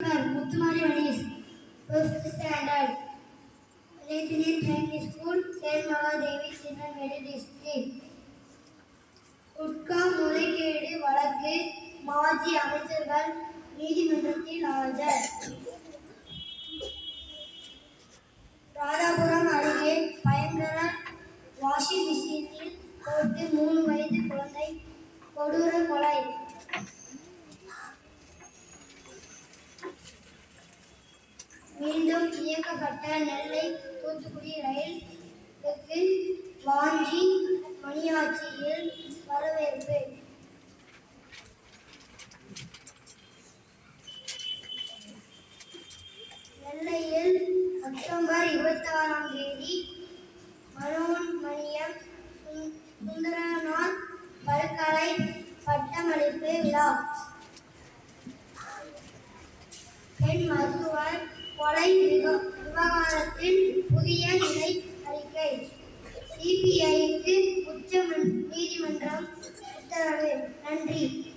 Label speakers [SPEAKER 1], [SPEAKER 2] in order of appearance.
[SPEAKER 1] Muthumari Manish fifth standard லேட்டினியன் primary school சேர் Mahadevi Tirunelveli district gutka முறைகேடு வழக்கு மாஜி அமைச்சர்கள் நீதிமன்றத்தில் ஆஜர் ராதாபுரம் அருகே பயங்கர வாஷிங் மிஷினில் போட்டு மூணு வயது குழந்தை கொடூர கொலை மீண்டும் இயக்கப்பட்ட நெல்லை தூத்துக்குடி ரயிலுக்கு வாஞ்சி மணியாட்சியில் வரவேற்பு. நெல்லையில் அக்டோபர் இருபத்தி ஆறாம் தேதி மனோன் மணியம் சுந்தரனார் பல்கலை பட்டமளிப்பு விழா. பெண் மருத்துவர் கொலை விவகாரத்தில் புதிய நிலை அறிக்கை. சிபிஐக்கு உச்ச நீதிமன்றம் உத்தரவு. நன்றி.